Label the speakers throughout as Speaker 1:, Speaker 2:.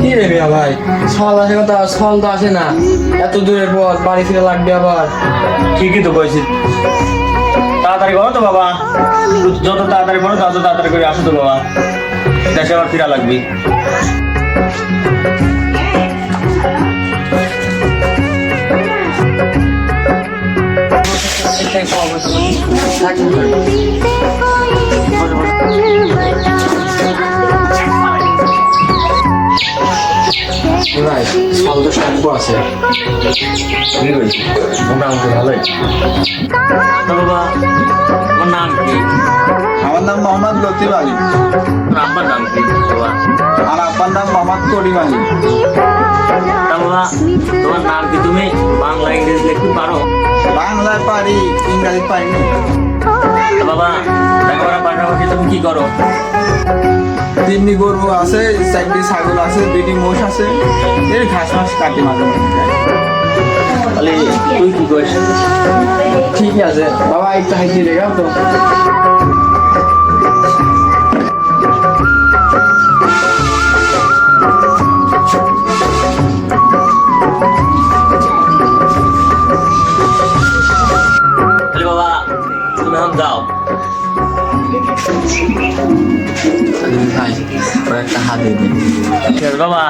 Speaker 1: কি রে মিয়া ভাই? সকাল আসে কথা সকাল তো আসে না। এত দূরের পর বাড়ি ফিরে লাগবে আবার।
Speaker 2: ঠিকই তো কইছি তাড়াতাড়ি করো তো বাবা। যত তাড়াতাড়ি করো তত তাড়াতাড়ি করে আসো তো বাবা। দেশে আবার ফিরা লাগবে।
Speaker 1: এটাই খবর তো আছে। মোটামুটি ভালোই
Speaker 2: বাবা আমার নাম কি?
Speaker 3: আমার নাম মোহাম্মদ লতিফ আলী।
Speaker 2: আব্বার নাম কি?
Speaker 3: আর আব্বার নাম মোহাম্মদ করিম আলী।
Speaker 2: বাবা তোমার নাম কি? তুমি বাংলা ইংরেজি লিখতে পারো?
Speaker 3: বাংলায় পারি ইংরাজি পারিনি।
Speaker 2: তা বাবা পাশাপাশি তুমি কি করো?
Speaker 3: তিনটি গরু আছে চারটি ছাগল আছে দুইটি মোষ আছে। এই ঘাস মাস কাটি মাঝে
Speaker 2: তাহলে তুই কি করিস?
Speaker 1: ঠিকই আছে। বাবা একটু হাইতে রেখাও তো। ভাই ওর একটা হাত দিন
Speaker 2: বাবা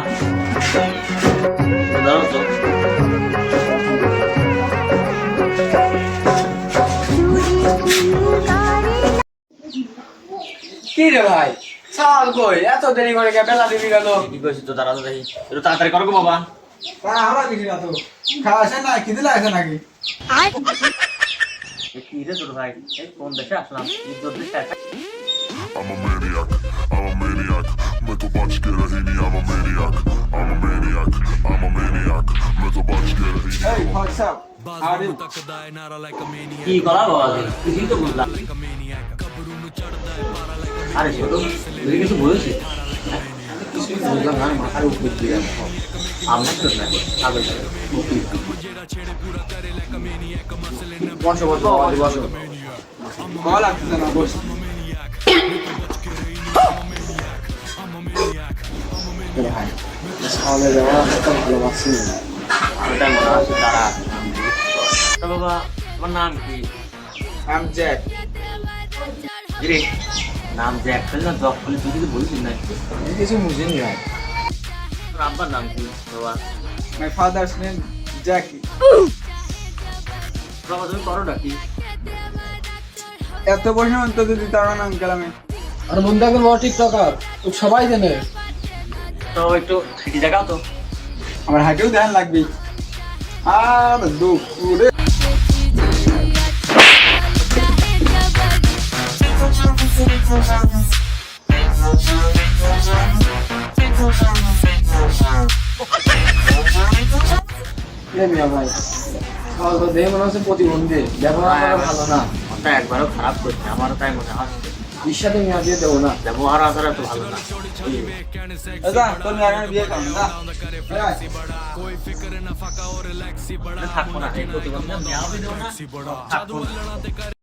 Speaker 1: কি রে ভাই? সাল কই এত দেরি করে কে বেলা দিবি গেল
Speaker 2: কি কইছিস তো তারা তো দেখি। একটু তাড়াতাড়ি করো গো বাবা।
Speaker 3: আমরা দেখি না তো। খাওয়া আসে না খিদে লাগছে নাকি?
Speaker 2: কি রে তোর ভাই? এই কোন দেশে আসলাম?
Speaker 4: I'm a maniac, I'm a maniac Metal Batch get a rahini, I'm a maniac I'm a maniac, I'm a maniac Metal Batch get a rahini Hey,
Speaker 3: what's up? How are you?
Speaker 2: কি করা বাবা কিছুই তো বুঝলাম আরে ছোট তুই কিছু বলেছিস কিছুই
Speaker 1: বুঝলাম না মাথার উপর দিয়ে
Speaker 2: আমার তো না আগে
Speaker 1: বসো বসো বসো
Speaker 3: কল আসছে না বসো
Speaker 2: তারা নাম কি?
Speaker 3: জ্যাক
Speaker 2: নাম একটা না না
Speaker 1: কিছু
Speaker 2: নাম কি বাবা
Speaker 3: মাই ফাদার্স নেম জ্যাকি
Speaker 2: বাবা তুমি করোটা কি
Speaker 3: এত বছর অন্তত দিতে পারো না আমি
Speaker 1: আর বন্ধু এখন বড় টিকটকার। তো সবাই জানে।
Speaker 2: তো একটু দেখাও তো।
Speaker 3: আমার হাঁটেও ধ্যান লাগবে আর দুঃখ
Speaker 1: ভাই দেখে মনে হচ্ছে প্রতিবন্ধী। ব্যবহার ভালো না।
Speaker 2: ওটা একবারও খারাপ করছে আমারও তাই মনে হয়।
Speaker 1: বিশ্বাসে মেয়া দিয়ে দেবো না।
Speaker 2: আসার এত ভালো না। থাকব না।